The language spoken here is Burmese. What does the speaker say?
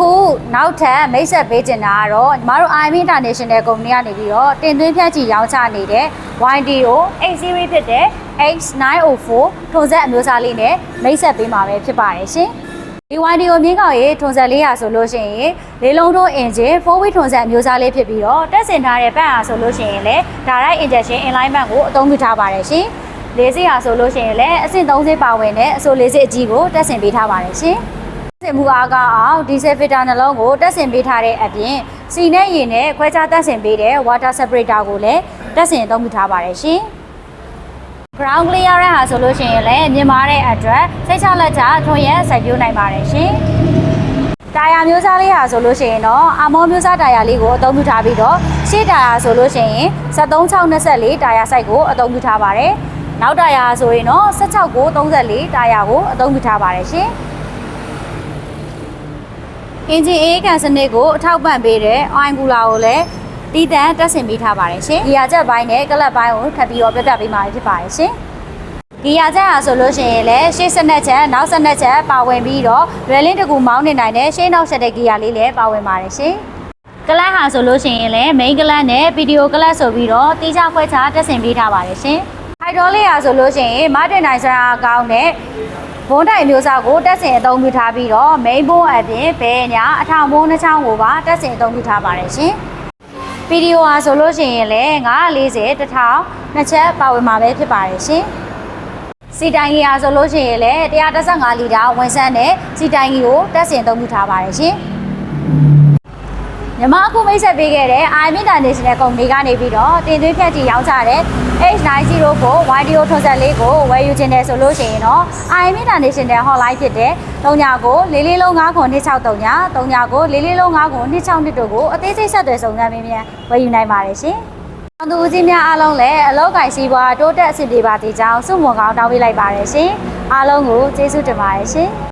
အခုနောက်ထပ်မိတ်ဆက်ပေးချင်တာကတော့ညီမတို့ IM International Company ကနေပြီးတော့တင်သွင်းဖြန့်ချီရောင်းချနေတဲ့ YDO 8 series ဖြစ်တဲ့ X904 ထုံစက်အမျိုးအစားလေးနဲ့မိတ်ဆက်ပေးမှာပဲဖြစ်ပါတယ်ရှင်ဒီ YDO မြင်းကောင်ရေးထုံစက်လေးရာဆိုလို့ရှိရင်လေးလုံးထိုး engine 4 wheel ထုံစက်အမျိုးအစားလေးဖြစ်ပြီးတော့တက်ဆင်ထားတဲ့ပတ်အားဆိုလို့ရှိရင်လည်း direct injection alignment ကိုအသုံးပြုထားပါတယ်ရှင်လေးစိရာဆိုလို့ရှိရင်လည်းအဆင့်30ပါဝင်တဲ့အဆိုလေးစိအကြီးကိုတက်ဆင်ပေးထားပါတယ်ရှင် စင်မှုအားကအောင်ဒီဇယ်ဖီတာနှလုံးကိုတက်ဆင်ပေးထားတဲ့အပြင်စီနဲ့ရေနဲ့ခွဲခြားတက်ဆင်ပေးတဲ့ water separator ကိုလည်းတက်ဆင်အသုံးပြုထားပါတယ်ရှင်။ ground clear ရတဲ့ဟာဆိုလို့ရှိရင်လည်းမြင်မာတဲ့အတွက်စိတ်ချလက်ချထွန်ရက်စိုက်ပျိုးနိုင်ပါတယ်ရှင်။တာယာမျိုးစားလေးဟာဆိုလို့ရှိရင်တော့အာမောမျိုးစားတာယာလေးကိုအသုံးပြုထားပြီးတော့ရှေ့တာယာဆိုလို့ရှိရင်73624တာယာစိုက်ကိုအသုံးပြုထားပါတယ်။နောက်တာယာဆိုရင်တော့16ကို34တာယာကိုအသုံးပြုထားပါတယ်ရှင်။ အင်ဂျင်အေးကန်စနစ်ကိုအထောက်ပံ့ပေးတဲ့အိုင်ကူလာကိုလည်းတီးတန်းတက်ဆင်ပေးထားပါတယ်ရှင်။ဂီယာချက်ပိုင်းနဲ့ကလပ်ပိုင်းကိုထပ်ပြီးတော့ပြပြပေးမှာဖြစ်ပါတယ်ရှင်။ဂီယာချက်ဟာဆိုလို့ရှိရင်လည်းရှေ့စနက်ချက်နောက်စနက်ချက်ပါဝင်ပြီးတော့ရွယ်လင်းတကူမောင်းနေနိုင်တဲ့ရှေ့နောက်ဆက်တဲ့ဂီယာလေးလည်းပါဝင်ပါတယ်ရှင်။ကလပ်ဟာဆိုလို့ရှိရင်လည်း main ကလပ်နဲ့ video ကလပ်ဆိုပြီးတော့တီးခြားခွဲခြားတက်ဆင်ပေးထားပါတယ်ရှင်။ဟိုက်ဒရိုလစ်ဟာဆိုလို့ရှိရင်မတင်နိုင်စရာအကောင်းနဲ့ ဘုံတိုင်မျိုးစားကိုတက်ဆင်အသုံးပြုထားပြီးတော့ main ဘုံအပြင်ဘဲညာအထောင်ဘုံနှချောင်းကိုပါတက်ဆင်အသုံးပြုထားပါတယ်ရှင်။ဗီဒီယိုဟာဆိုလို့ရှိရင်လည်း940တစ်ထောင်နှစ်ချက်ပါဝင်မှာပဲဖြစ်ပါတယ်ရှင်။စီတိုင်ကြီးဟာဆိုလို့ရှိရင်လည်း135လီတာဝန်ဆန်းတဲ့စီတိုင်ကြီးကိုတက်ဆင်အသုံးပြုထားပါတယ်ရှင်။ မြမအခုမိတ်ဆက်ပေးခဲ့တဲ့ IM International Company ကနေပြီးတော့တင်သွင်းဖြန့်ချီရောင်းချတဲ့ H904 YDO ထွန်ဆက်လေးကိုဝယ်ယူခြင်းတယ်ဆိုလို့ရှိရင်တော့ IM International Hotline ဖြစ်တဲ့3ညာကိုလေးလေးလုံး9ခွန်263ညာ3ညာကိုလေးလေးလုံး9ခွန်262တို့ကိုအသေးစိတ်ဆက်သွယ်စုံစမ်းပေးမြန်ဝယ်ယူနိုင်ပါတယ်ရှင်။အောင်သူဦးကြီးများအားလုံးလည်းအလောက်ကိုင်စီးပွားတိုးတက်အဆင်ပြေပါသေးကြောင်းဆုမွန်ကောင်းတောင်းပေးလိုက်ပါတယ်ရှင်။အားလုံးကိုကျေးဇူးတင်ပါတယ်ရှင်။